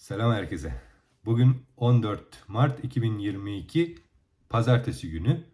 Selam herkese. Bugün 14 Mart 2022 Pazartesi günü.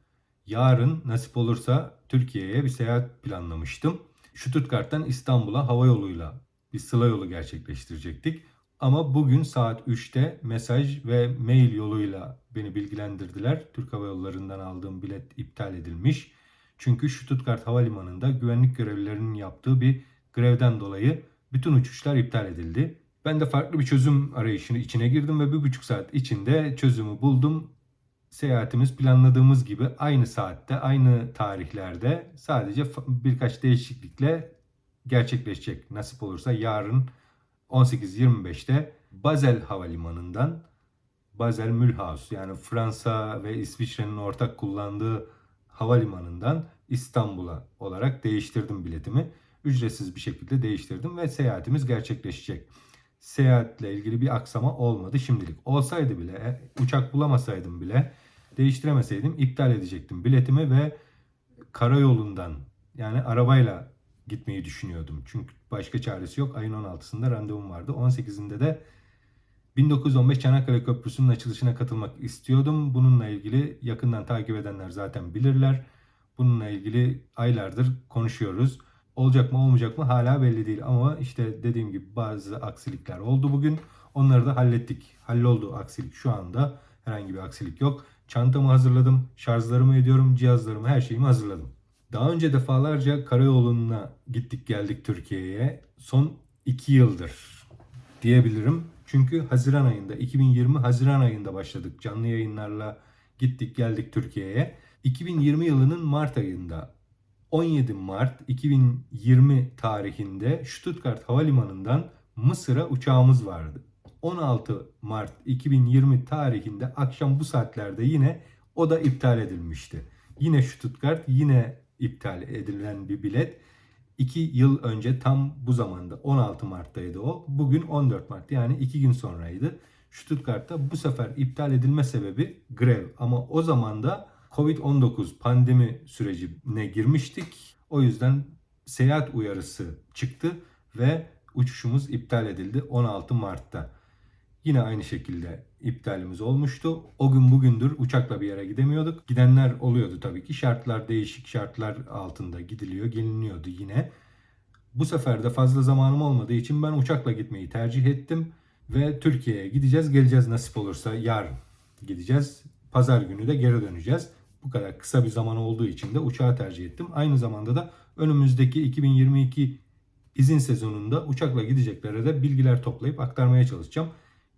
Yarın nasip olursa Türkiye'ye bir seyahat planlamıştım. Stuttgart'tan İstanbul'a hava yoluyla bir sıla yolu gerçekleştirecektik. Ama bugün saat 3'te mesaj ve mail yoluyla beni bilgilendirdiler. Türk Hava Yolları'ndan aldığım bilet iptal edilmiş. Çünkü Stuttgart Havalimanı'nda güvenlik görevlilerinin yaptığı bir grevden dolayı bütün uçuşlar iptal edildi. Ben de farklı bir çözüm arayışının içine girdim ve bir buçuk saat içinde çözümü buldum. Seyahatimiz planladığımız gibi aynı saatte, aynı tarihlerde sadece birkaç değişiklikle gerçekleşecek. Nasip olursa yarın 18.25'te Basel Havalimanı'ndan Basel Mulhouse yani Fransa ve İsviçre'nin ortak kullandığı havalimanından İstanbul'a olarak değiştirdim biletimi. Ücretsiz bir şekilde değiştirdim ve seyahatimiz gerçekleşecek seyahatle ilgili bir aksama olmadı şimdilik. Olsaydı bile, e, uçak bulamasaydım bile, değiştiremeseydim iptal edecektim biletimi ve karayolundan yani arabayla gitmeyi düşünüyordum. Çünkü başka çaresi yok. Ayın 16'sında randevum vardı. 18'inde de 1915 Çanakkale Köprüsü'nün açılışına katılmak istiyordum. Bununla ilgili yakından takip edenler zaten bilirler. Bununla ilgili aylardır konuşuyoruz. Olacak mı olmayacak mı hala belli değil. Ama işte dediğim gibi bazı aksilikler oldu bugün. Onları da hallettik. Halloldu aksilik şu anda. Herhangi bir aksilik yok. Çantamı hazırladım. Şarjlarımı ediyorum. Cihazlarımı her şeyimi hazırladım. Daha önce defalarca karayoluna gittik geldik Türkiye'ye. Son 2 yıldır diyebilirim. Çünkü Haziran ayında 2020 Haziran ayında başladık canlı yayınlarla gittik geldik Türkiye'ye. 2020 yılının Mart ayında 17 Mart 2020 tarihinde Stuttgart Havalimanı'ndan Mısır'a uçağımız vardı. 16 Mart 2020 tarihinde akşam bu saatlerde yine o da iptal edilmişti. Yine Stuttgart yine iptal edilen bir bilet. 2 yıl önce tam bu zamanda 16 Mart'taydı o. Bugün 14 Mart yani 2 gün sonraydı. Stuttgart'ta bu sefer iptal edilme sebebi grev. Ama o zaman da Covid-19 pandemi sürecine girmiştik. O yüzden seyahat uyarısı çıktı ve uçuşumuz iptal edildi 16 Mart'ta. Yine aynı şekilde iptalimiz olmuştu. O gün bugündür uçakla bir yere gidemiyorduk. Gidenler oluyordu tabii ki. Şartlar değişik şartlar altında gidiliyor, geliniyordu yine. Bu sefer de fazla zamanım olmadığı için ben uçakla gitmeyi tercih ettim. Ve Türkiye'ye gideceğiz, geleceğiz nasip olursa yarın gideceğiz. Pazar günü de geri döneceğiz. Bu kadar kısa bir zaman olduğu için de uçağı tercih ettim. Aynı zamanda da önümüzdeki 2022 izin sezonunda uçakla gideceklere de bilgiler toplayıp aktarmaya çalışacağım.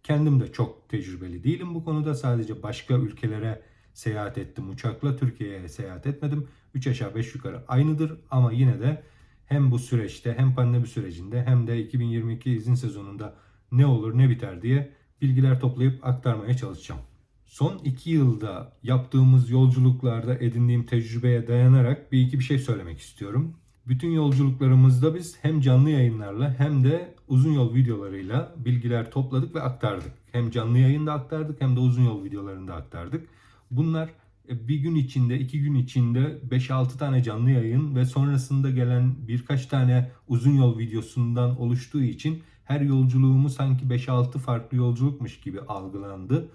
Kendim de çok tecrübeli değilim bu konuda. Sadece başka ülkelere seyahat ettim uçakla. Türkiye'ye seyahat etmedim. 3 aşağı 5 yukarı aynıdır ama yine de hem bu süreçte hem pandemi sürecinde hem de 2022 izin sezonunda ne olur ne biter diye bilgiler toplayıp aktarmaya çalışacağım. Son 2 yılda yaptığımız yolculuklarda edindiğim tecrübeye dayanarak bir iki bir şey söylemek istiyorum. Bütün yolculuklarımızda biz hem canlı yayınlarla hem de uzun yol videolarıyla bilgiler topladık ve aktardık. Hem canlı yayında aktardık hem de uzun yol videolarında aktardık. Bunlar e, bir gün içinde, iki gün içinde 5-6 tane canlı yayın ve sonrasında gelen birkaç tane uzun yol videosundan oluştuğu için her yolculuğumu sanki 5-6 farklı yolculukmuş gibi algılandı.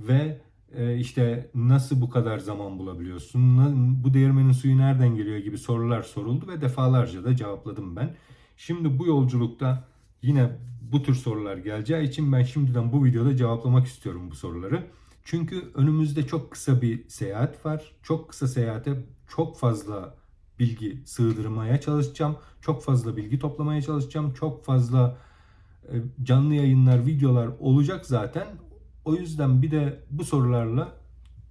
Ve e, işte nasıl bu kadar zaman bulabiliyorsun? Bu değirmenin suyu nereden geliyor gibi sorular soruldu ve defalarca da cevapladım ben. Şimdi bu yolculukta yine bu tür sorular geleceği için ben şimdiden bu videoda cevaplamak istiyorum bu soruları. Çünkü önümüzde çok kısa bir seyahat var. Çok kısa seyahate çok fazla bilgi sığdırmaya çalışacağım. Çok fazla bilgi toplamaya çalışacağım. Çok fazla e, canlı yayınlar, videolar olacak zaten. O yüzden bir de bu sorularla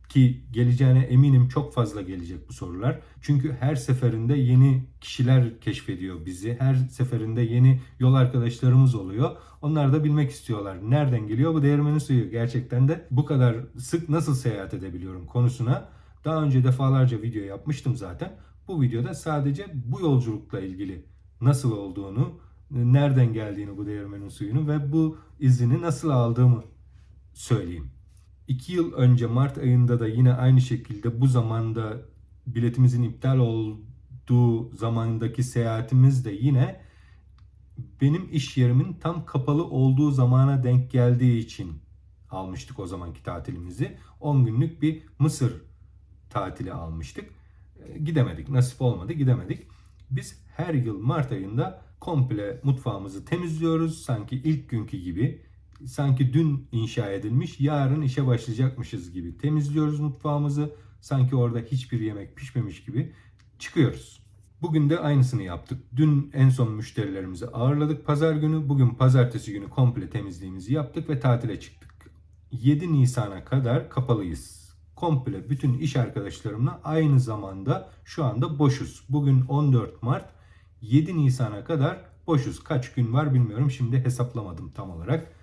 ki geleceğine eminim çok fazla gelecek bu sorular. Çünkü her seferinde yeni kişiler keşfediyor bizi. Her seferinde yeni yol arkadaşlarımız oluyor. Onlar da bilmek istiyorlar. Nereden geliyor bu değirmenin suyu? Gerçekten de bu kadar sık nasıl seyahat edebiliyorum konusuna daha önce defalarca video yapmıştım zaten. Bu videoda sadece bu yolculukla ilgili nasıl olduğunu, nereden geldiğini bu değirmenin suyunu ve bu izini nasıl aldığımı söyleyeyim. 2 yıl önce Mart ayında da yine aynı şekilde bu zamanda biletimizin iptal olduğu zamandaki seyahatimiz de yine benim iş yerimin tam kapalı olduğu zamana denk geldiği için almıştık o zamanki tatilimizi. 10 günlük bir Mısır tatili almıştık. E, Gidemedik, nasip olmadı, gidemedik. Biz her yıl Mart ayında komple mutfağımızı temizliyoruz. Sanki ilk günkü gibi, sanki dün inşa edilmiş, yarın işe başlayacakmışız gibi temizliyoruz mutfağımızı. Sanki orada hiçbir yemek pişmemiş gibi çıkıyoruz. Bugün de aynısını yaptık. Dün en son müşterilerimizi ağırladık pazar günü. Bugün pazartesi günü komple temizliğimizi yaptık ve tatile çıktık. 7 Nisan'a kadar kapalıyız. Komple bütün iş arkadaşlarımla aynı zamanda şu anda boşuz. Bugün 14 Mart. 7 Nisan'a kadar boşuz. Kaç gün var bilmiyorum. Şimdi hesaplamadım tam olarak.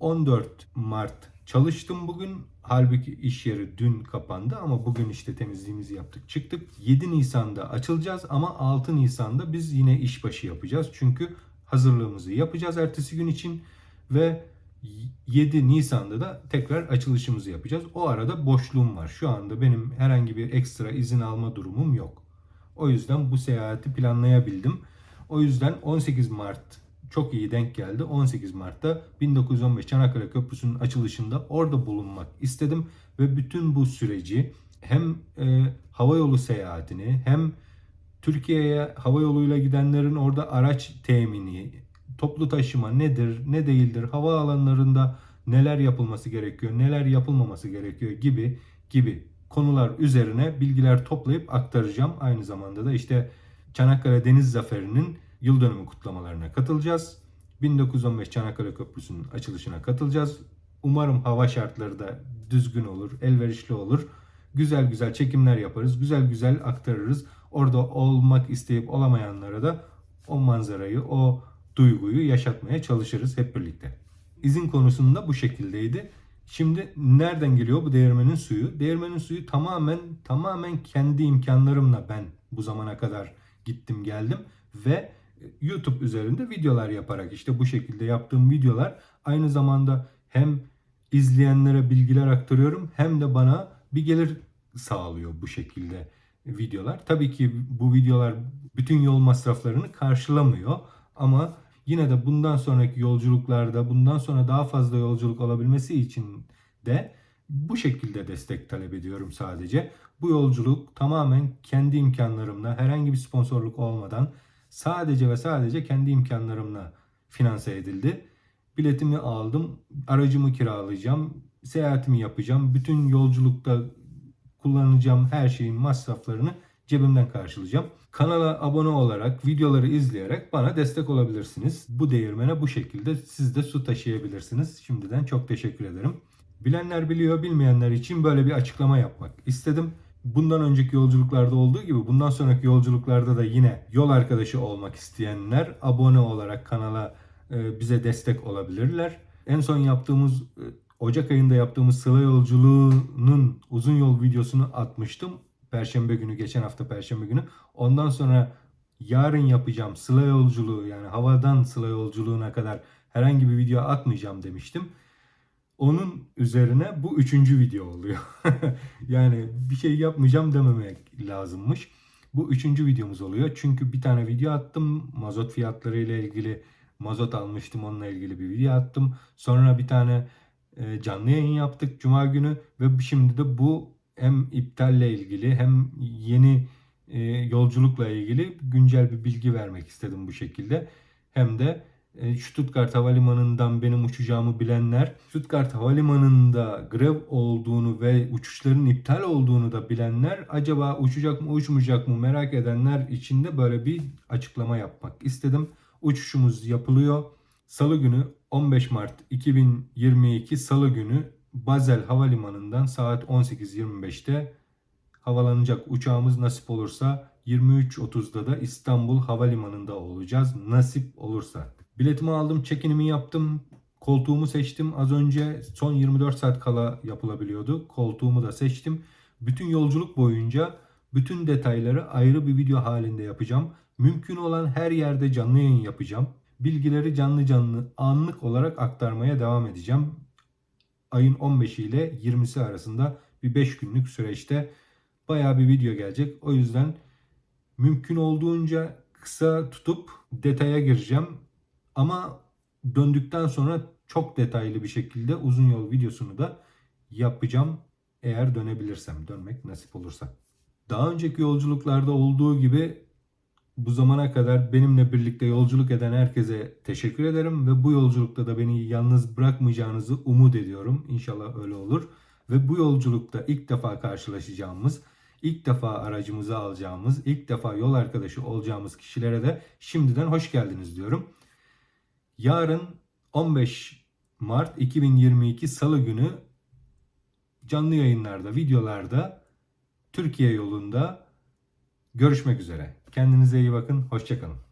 14 Mart çalıştım bugün. Halbuki iş yeri dün kapandı ama bugün işte temizliğimizi yaptık çıktık. 7 Nisan'da açılacağız ama 6 Nisan'da biz yine işbaşı yapacağız. Çünkü hazırlığımızı yapacağız ertesi gün için ve 7 Nisan'da da tekrar açılışımızı yapacağız. O arada boşluğum var. Şu anda benim herhangi bir ekstra izin alma durumum yok. O yüzden bu seyahati planlayabildim. O yüzden 18 Mart çok iyi denk geldi. 18 Mart'ta 1915 Çanakkale Köprüsü'nün açılışında orada bulunmak istedim ve bütün bu süreci hem e, hava yolu seyahatini hem Türkiye'ye hava yoluyla gidenlerin orada araç temini, toplu taşıma nedir, ne değildir, hava alanlarında neler yapılması gerekiyor, neler yapılmaması gerekiyor gibi gibi konular üzerine bilgiler toplayıp aktaracağım. Aynı zamanda da işte Çanakkale Deniz Zaferi'nin yıl dönümü kutlamalarına katılacağız. 1915 Çanakkale Köprüsü'nün açılışına katılacağız. Umarım hava şartları da düzgün olur, elverişli olur. Güzel güzel çekimler yaparız, güzel güzel aktarırız. Orada olmak isteyip olamayanlara da o manzarayı, o duyguyu yaşatmaya çalışırız hep birlikte. İzin konusunda bu şekildeydi. Şimdi nereden geliyor bu değirmenin suyu? Değirmenin suyu tamamen tamamen kendi imkanlarımla ben bu zamana kadar gittim geldim ve YouTube üzerinde videolar yaparak işte bu şekilde yaptığım videolar aynı zamanda hem izleyenlere bilgiler aktarıyorum hem de bana bir gelir sağlıyor bu şekilde videolar. Tabii ki bu videolar bütün yol masraflarını karşılamıyor ama yine de bundan sonraki yolculuklarda bundan sonra daha fazla yolculuk olabilmesi için de bu şekilde destek talep ediyorum sadece. Bu yolculuk tamamen kendi imkanlarımla herhangi bir sponsorluk olmadan sadece ve sadece kendi imkanlarımla finanse edildi. Biletimi aldım, aracımı kiralayacağım, seyahatimi yapacağım. Bütün yolculukta kullanacağım her şeyin masraflarını cebimden karşılayacağım. Kanala abone olarak, videoları izleyerek bana destek olabilirsiniz. Bu değirmene bu şekilde siz de su taşıyabilirsiniz. Şimdiden çok teşekkür ederim. Bilenler biliyor, bilmeyenler için böyle bir açıklama yapmak istedim. Bundan önceki yolculuklarda olduğu gibi bundan sonraki yolculuklarda da yine yol arkadaşı olmak isteyenler abone olarak kanala e, bize destek olabilirler. En son yaptığımız e, Ocak ayında yaptığımız Sıla yolculuğunun uzun yol videosunu atmıştım. Perşembe günü, geçen hafta Perşembe günü. Ondan sonra yarın yapacağım Sıla yolculuğu yani havadan Sıla yolculuğuna kadar herhangi bir video atmayacağım demiştim. Onun üzerine bu üçüncü video oluyor. yani bir şey yapmayacağım dememek lazımmış. Bu üçüncü videomuz oluyor. Çünkü bir tane video attım. Mazot fiyatları ile ilgili mazot almıştım. Onunla ilgili bir video attım. Sonra bir tane e, canlı yayın yaptık Cuma günü. Ve şimdi de bu hem iptalle ilgili hem yeni e, yolculukla ilgili güncel bir bilgi vermek istedim bu şekilde. Hem de Stuttgart Havalimanı'ndan benim uçacağımı bilenler, Stuttgart Havalimanı'nda grev olduğunu ve uçuşların iptal olduğunu da bilenler, acaba uçacak mı uçmayacak mı merak edenler için de böyle bir açıklama yapmak istedim. Uçuşumuz yapılıyor. Salı günü 15 Mart 2022 Salı günü Basel Havalimanı'ndan saat 18.25'te havalanacak uçağımız nasip olursa 23.30'da da İstanbul Havalimanı'nda olacağız nasip olursa. Biletimi aldım, check-in'imi yaptım, koltuğumu seçtim. Az önce son 24 saat kala yapılabiliyordu. Koltuğumu da seçtim. Bütün yolculuk boyunca bütün detayları ayrı bir video halinde yapacağım. Mümkün olan her yerde canlı yayın yapacağım. Bilgileri canlı canlı anlık olarak aktarmaya devam edeceğim. Ayın 15'i ile 20'si arasında bir 5 günlük süreçte bayağı bir video gelecek. O yüzden mümkün olduğunca kısa tutup detaya gireceğim. Ama döndükten sonra çok detaylı bir şekilde uzun yol videosunu da yapacağım eğer dönebilirsem, dönmek nasip olursa. Daha önceki yolculuklarda olduğu gibi bu zamana kadar benimle birlikte yolculuk eden herkese teşekkür ederim ve bu yolculukta da beni yalnız bırakmayacağınızı umut ediyorum. İnşallah öyle olur. Ve bu yolculukta ilk defa karşılaşacağımız, ilk defa aracımıza alacağımız, ilk defa yol arkadaşı olacağımız kişilere de şimdiden hoş geldiniz diyorum. Yarın 15 Mart 2022 Salı günü canlı yayınlarda, videolarda Türkiye yolunda görüşmek üzere. Kendinize iyi bakın, hoşçakalın.